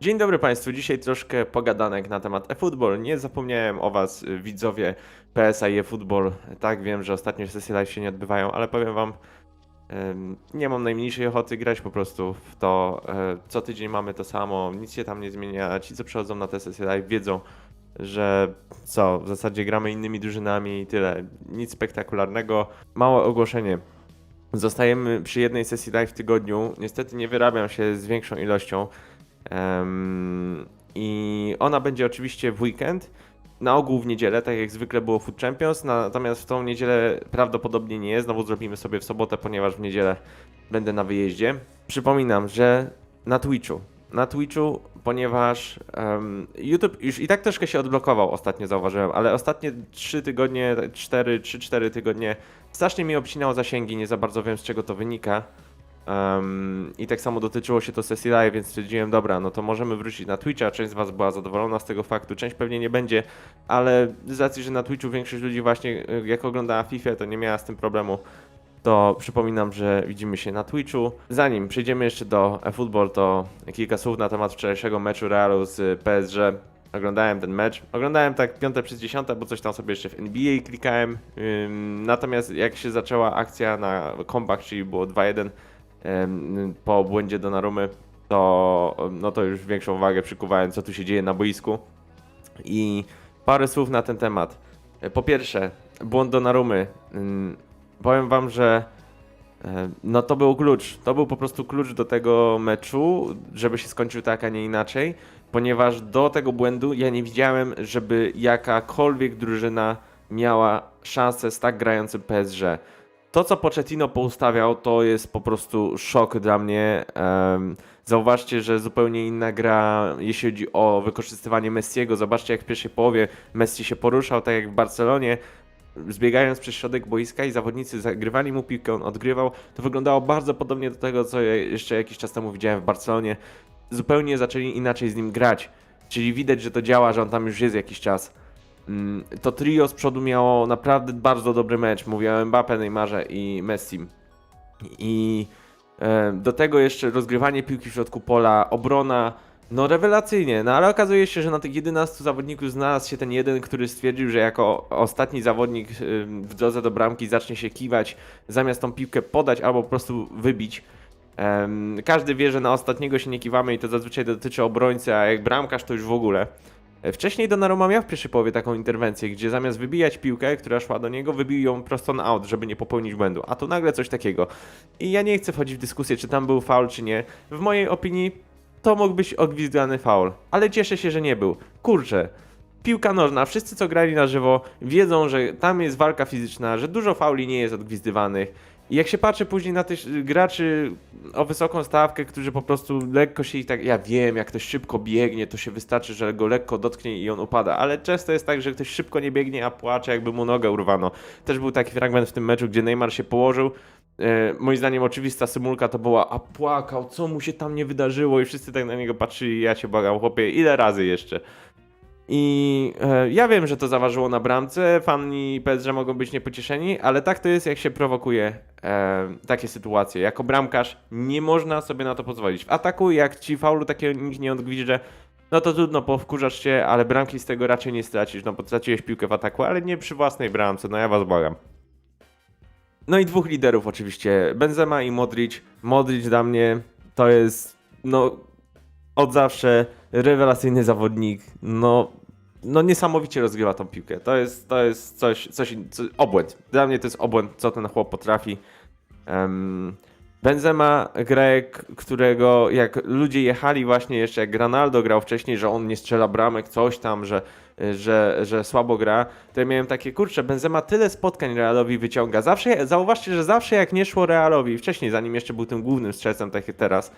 Dzień dobry Państwu, dzisiaj troszkę pogadanek na temat eFootball. Nie zapomniałem o Was, y, widzowie PSA i eFootball. Tak, wiem, że ostatnio sesje live się nie odbywają, ale powiem Wam, nie mam najmniejszej ochoty grać po prostu w to. e, Co tydzień mamy to samo, nic się tam nie zmienia. Ci, co przychodzą na te sesje live, wiedzą, że co, w zasadzie gramy innymi drużynami i tyle. Nic spektakularnego. Małe ogłoszenie. Zostajemy przy jednej sesji live w tygodniu. Niestety nie wyrabiam się z większą ilością. Em, I ona będzie oczywiście w weekend. Na ogół w niedzielę, tak jak zwykle było Food Champions, natomiast w tą niedzielę prawdopodobnie nie. Znowu zrobimy sobie w sobotę, ponieważ w niedzielę będę na wyjeździe. Przypominam, że na Twitchu. Na Twitchu, ponieważ em, YouTube już i tak troszkę się odblokował ostatnio, zauważyłem, ale ostatnie 3 tygodnie, 4, 3-4 tygodnie strasznie mi obcinało zasięgi, nie za bardzo wiem z czego to wynika. Um, I tak samo dotyczyło się to sesji live, więc stwierdziłem, dobra, no to możemy wrócić na Twitcha. Część z Was była zadowolona z tego faktu, część pewnie nie będzie, ale z racji, że na Twitchu większość ludzi właśnie y, jak oglądała FIFA, to nie miała z tym problemu. To przypominam, że widzimy się na Twitchu. Zanim przejdziemy jeszcze do eFootball, to kilka słów na temat wczorajszego meczu Realu z PSG. Oglądałem ten mecz. Oglądałem tak piąte przez dziesiąte, bo coś tam sobie jeszcze w NBA klikałem. Natomiast jak się zaczęła akcja na comeback, czyli było 2-1 em, po błędzie Donnarumy, to, no to już większą uwagę przykuwałem, co tu się dzieje na boisku. I parę słów na ten temat. Po pierwsze, błąd Donnarumy. Ym, Powiem wam, że no to był klucz. To był po prostu klucz do tego meczu, żeby się skończył tak, a nie inaczej. Ponieważ do tego błędu ja nie widziałem, żeby jakakolwiek drużyna miała szansę z tak grającym PSG. To, co Pochettino poustawiał, to jest po prostu szok dla mnie. Zauważcie, że zupełnie inna gra, jeśli chodzi o wykorzystywanie Messiego. Zobaczcie, jak w pierwszej połowie Messi się poruszał, tak jak w Barcelonie, zbiegając przez środek boiska i zawodnicy zagrywali mu piłkę, on odgrywał. To wyglądało bardzo podobnie do tego, co jeszcze jakiś czas temu widziałem w Barcelonie. Zupełnie zaczęli inaczej z nim grać. Czyli widać, że to działa, że on tam już jest jakiś czas. Mm, To trio z przodu miało naprawdę bardzo dobry mecz. Mówię o Neymarze i Messi. I do tego jeszcze rozgrywanie piłki w środku pola, obrona, no rewelacyjnie, no ale okazuje się, że na tych 11 zawodników znalazł się ten jeden, który stwierdził, że jako ostatni zawodnik w drodze do bramki zacznie się kiwać, zamiast tą piłkę podać albo po prostu wybić. Każdy wie, że na ostatniego się nie kiwamy i to zazwyczaj dotyczy obrońcy, a jak bramkarz to już w ogóle. Wcześniej Donnarumma miał w pierwszej połowie taką interwencję, gdzie zamiast wybijać piłkę, która szła do niego, wybił ją prosto na out, żeby nie popełnić błędu. A tu nagle coś takiego. I ja nie chcę wchodzić w dyskusję, czy tam był faul, czy nie. W mojej opinii to mógł być odgwizdany faul, ale cieszę się, że nie był. Kurczę, piłka nożna, wszyscy co grali na żywo wiedzą, że tam jest walka fizyczna, że dużo fauli nie jest odgwizdywanych. I jak się patrzy później na tych graczy o wysoką stawkę, którzy po prostu lekko się ich tak. Ja wiem, jak ktoś szybko biegnie, to się wystarczy, że go lekko dotknie i on upada, ale często jest tak, że ktoś szybko nie biegnie, a płacze, jakby mu nogę urwano. Też był taki fragment w tym meczu, gdzie Neymar się położył. E, moim zdaniem oczywista symulka to była, a płakał, co mu się tam nie wydarzyło i wszyscy tak na niego patrzyli, ja się błagam, chłopie, ile razy jeszcze? I e, ja wiem, że to zaważyło na bramce, fani PSG mogą być niepocieszeni, ale tak to jest, jak się prowokuje e, takie sytuacje. Jako bramkarz nie można sobie na to pozwolić. W ataku, jak ci faulu takiego nikt nie odgwizdże, no to trudno, powkurzasz się, ale bramki z tego raczej nie stracisz, no bo straciłeś piłkę w ataku, ale nie przy własnej bramce, no ja was błagam. No i dwóch liderów oczywiście, Benzema i Modric. Modric dla mnie to jest, no, od zawsze rewelacyjny zawodnik, no, no niesamowicie rozgrywa tą piłkę. To jest, to jest coś, coś, co, obłęd. Dla mnie to jest obłęd, co ten chłop potrafi. Um, Benzema, Grek, którego jak ludzie jechali właśnie jeszcze, jak Ronaldo grał wcześniej, że on nie strzela bramek, coś tam, że, że, że słabo gra, to ja miałem takie, kurczę, Benzema tyle spotkań Realowi wyciąga. Zawsze, zauważcie, że zawsze jak nie szło Realowi, wcześniej, zanim jeszcze był tym głównym strzelcem, tak jak teraz,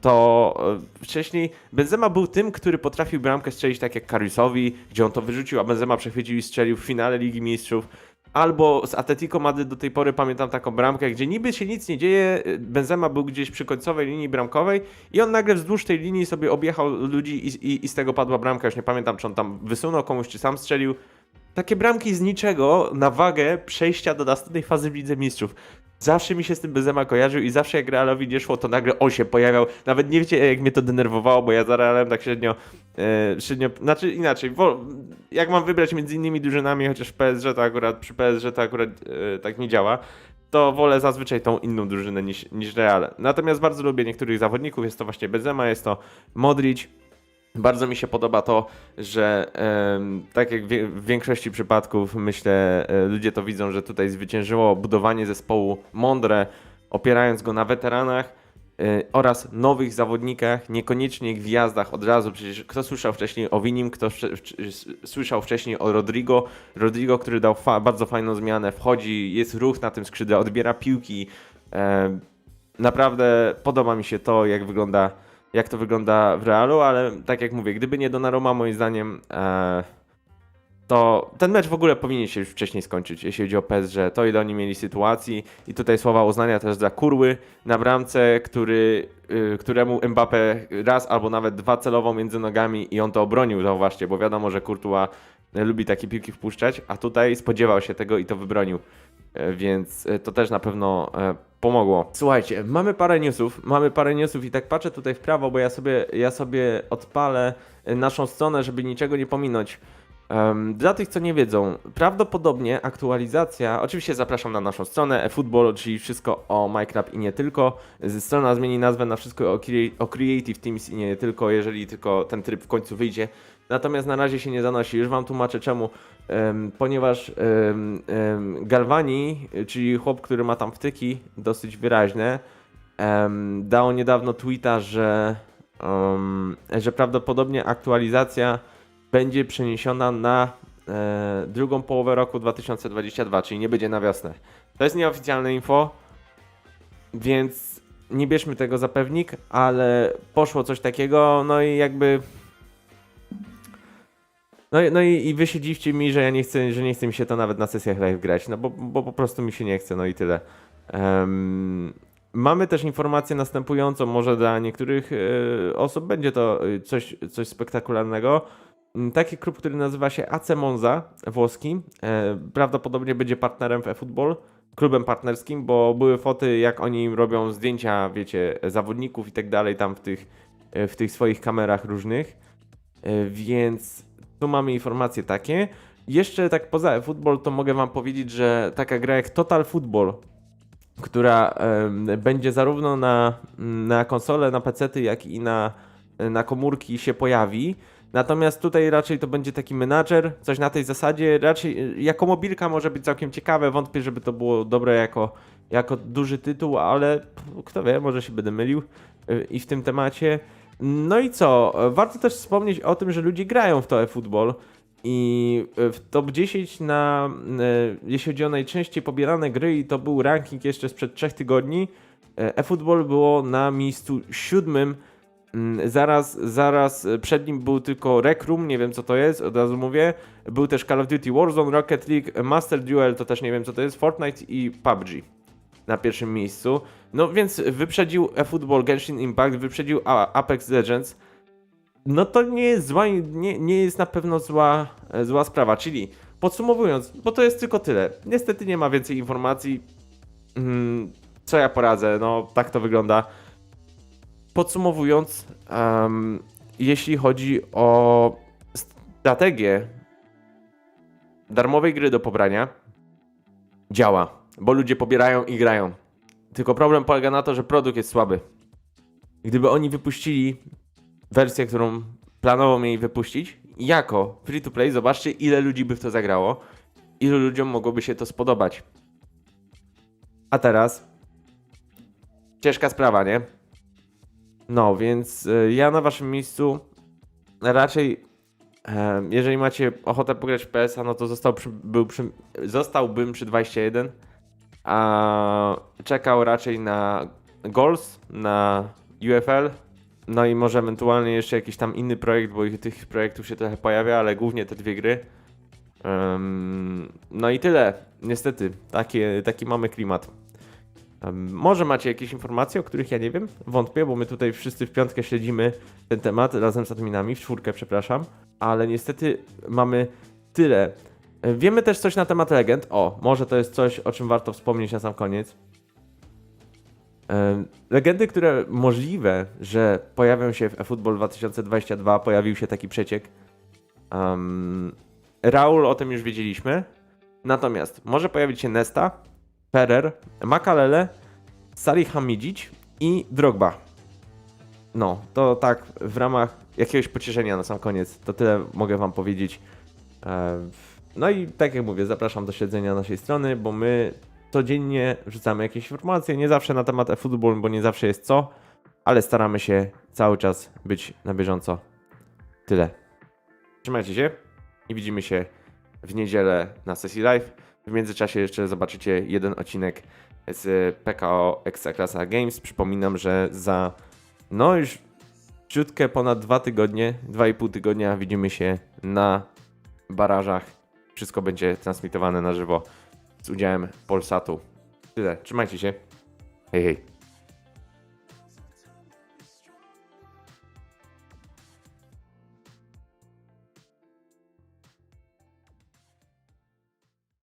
to e, wcześniej Benzema był tym, który potrafił bramkę strzelić tak jak Kariusowi, gdzie on to wyrzucił, a Benzema przechwycił i strzelił w finale Ligi Mistrzów. Albo z Atletico Madryt do tej pory pamiętam taką bramkę, gdzie niby się nic nie dzieje, Benzema był gdzieś przy końcowej linii bramkowej i on nagle wzdłuż tej linii sobie objechał ludzi i, i, i z tego padła bramka, już nie pamiętam czy on tam wysunął komuś, czy sam strzelił. Takie bramki z niczego na wagę przejścia do następnej fazy w Lidze Mistrzów. Zawsze mi się z tym Benzema kojarzył i zawsze jak Realowi nie szło, to nagle on się pojawiał. Nawet nie wiecie, jak mnie to denerwowało, bo ja za Realem tak średnio, e, średnio znaczy inaczej, jak mam wybrać między innymi drużynami, chociaż PSG to akurat, przy PSG to akurat e, tak nie działa, to wolę zazwyczaj tą inną drużynę niż, niż Real. Natomiast bardzo lubię niektórych zawodników, jest to właśnie Benzema, jest to Modric, bardzo mi się podoba to, że tak jak w większości przypadków myślę, e, ludzie to widzą, że tutaj zwyciężyło budowanie zespołu mądre, opierając go na weteranach e, oraz nowych zawodnikach, niekoniecznie gwiazdach od razu. Przecież kto słyszał wcześniej o Winim, kto słyszał wcześniej o Rodrigo. Rodrigo, który dał fa- bardzo fajną zmianę, wchodzi, jest ruch na tym skrzydle, odbiera piłki. E, naprawdę podoba mi się to, jak wygląda jak to wygląda w realu, ale tak jak mówię, gdyby nie Donnarumma moim zdaniem, e, to ten mecz w ogóle powinien się już wcześniej skończyć, jeśli chodzi o PSG. To ile oni mieli sytuacji i tutaj słowa uznania też dla Kurły na bramce, który, y, któremu Mbappé raz albo nawet dwa celował między nogami i on to obronił, zauważcie, bo wiadomo, że Courtois lubi takie piłki wpuszczać, a tutaj spodziewał się tego i to wybronił. E, Więc e, to też na pewno e, pomogło. Słuchajcie, mamy parę newsów, mamy parę newsów i tak patrzę tutaj w prawo, bo ja sobie, ja sobie odpalę naszą stronę, żeby niczego nie pominąć. Dla tych, co nie wiedzą, prawdopodobnie aktualizacja, oczywiście zapraszam na naszą stronę eFootball, czyli wszystko o Minecraft i nie tylko. Strona zmieni nazwę na wszystko o, o Creative Teams i nie tylko, jeżeli tylko ten tryb w końcu wyjdzie. Natomiast na razie się nie zanosi. Już Wam tłumaczę czemu. Em, ponieważ em, Galvani, czyli chłop, który ma tam wtyki dosyć wyraźne, em, dał niedawno tweeta, że, em, że prawdopodobnie aktualizacja będzie przeniesiona na e, drugą połowę roku 2022, czyli nie będzie na wiosnę. To jest nieoficjalne info, więc nie bierzmy tego za pewnik, ale poszło coś takiego, no i jakby no, no i, i wy się dziwcie mi, że ja nie chcę, że nie chce mi się to nawet na sesjach live grać, no bo, bo po prostu mi się nie chce, no i tyle. Em, mamy też informację następującą, może dla niektórych e, osób będzie to e, coś, coś spektakularnego. Mm, Taki klub, który nazywa się AC Monza, włoski, e, prawdopodobnie będzie partnerem w eFootball, klubem partnerskim, bo były foty, jak oni im robią zdjęcia, wiecie, zawodników i tak dalej tam w tych, w tych swoich kamerach różnych. Więc tu mamy informacje takie. Jeszcze tak poza eFootball to mogę wam powiedzieć, że taka gra jak Total Football, która em, będzie zarówno na, na konsole, na PC, jak i na, na komórki się pojawi. Natomiast tutaj raczej to będzie taki menadżer, coś na tej zasadzie. Raczej y, jako mobilka może być całkiem ciekawe. Wątpię, żeby to było dobre jako, jako duży tytuł, ale kto wie, może się będę mylił y, i w tym temacie. No i co? Warto też wspomnieć o tym, że ludzie grają w to e-football i w top 10 na, e, jeśli chodzi o najczęściej pobierane gry i to był ranking jeszcze sprzed 3 tygodni, e, eFootball było na miejscu siódmym. Mm, Zaraz, zaraz e, przed nim był tylko Rec Room, nie wiem co to jest, od razu mówię. Był też Call of Duty Warzone, Rocket League, Master Duel, to też nie wiem co to jest, Fortnite i PUBG pierwszym miejscu. No więc wyprzedził eFootball Genshin Impact, wyprzedził Apex Legends. No to nie jest zła, nie, nie jest na pewno zła, e, zła sprawa. Czyli podsumowując, bo to jest tylko tyle. Niestety nie ma więcej informacji. Mm, co ja poradzę? No tak to wygląda. Podsumowując, em, jeśli chodzi o strategię darmowej gry do pobrania, działa, bo ludzie pobierają i grają. Tylko problem polega na to, że produkt jest słaby. Gdyby oni wypuścili wersję, którą planowo mieli wypuścić, jako free to play, zobaczcie ile ludzi by w to zagrało, ilu ludziom mogłoby się to spodobać. A teraz ciężka sprawa, nie? No, więc y, ja na waszym miejscu raczej e, jeżeli macie ochotę pograć w PS-a, no to został przy, był przy, zostałbym przy 21, a czekał raczej na Goals, na UFL, no i może ewentualnie jeszcze jakiś tam inny projekt, bo ich, tych projektów się trochę pojawia, ale głównie te dwie gry. Em, no i tyle. Niestety, taki mamy klimat. Em, może macie jakieś informacje, o których ja nie wiem? Wątpię, bo my tutaj wszyscy w piątkę śledzimy ten temat razem z adminami, w czwórkę, przepraszam. Ale niestety mamy tyle. Wiemy też coś na temat legend. O, może to jest coś, o czym warto wspomnieć na sam koniec. Legendy, które możliwe, że pojawią się w eFootball 2022, pojawił się taki przeciek. Um, Raul, o tym już wiedzieliśmy. Natomiast może pojawić się Nesta, Ferrer, Makalele, Salih Hamidzic i Drogba. No, to tak w ramach jakiegoś pocieszenia na sam koniec. To tyle mogę wam powiedzieć. E, No i tak jak mówię, zapraszam do śledzenia naszej strony, bo my codziennie wrzucamy jakieś informacje, nie zawsze na temat e-football, bo nie zawsze jest co, ale staramy się cały czas być na bieżąco. Tyle. Trzymajcie się i widzimy się w niedzielę na sesji live. W międzyczasie jeszcze zobaczycie jeden odcinek z PKO Ekstraklasa Games. Przypominam, że za no już ciutkę ponad dwa tygodnie, dwa i pół tygodnia widzimy się na barażach. Wszystko będzie transmitowane na żywo z udziałem Polsatu. Tyle. Trzymajcie się. Hej, hej.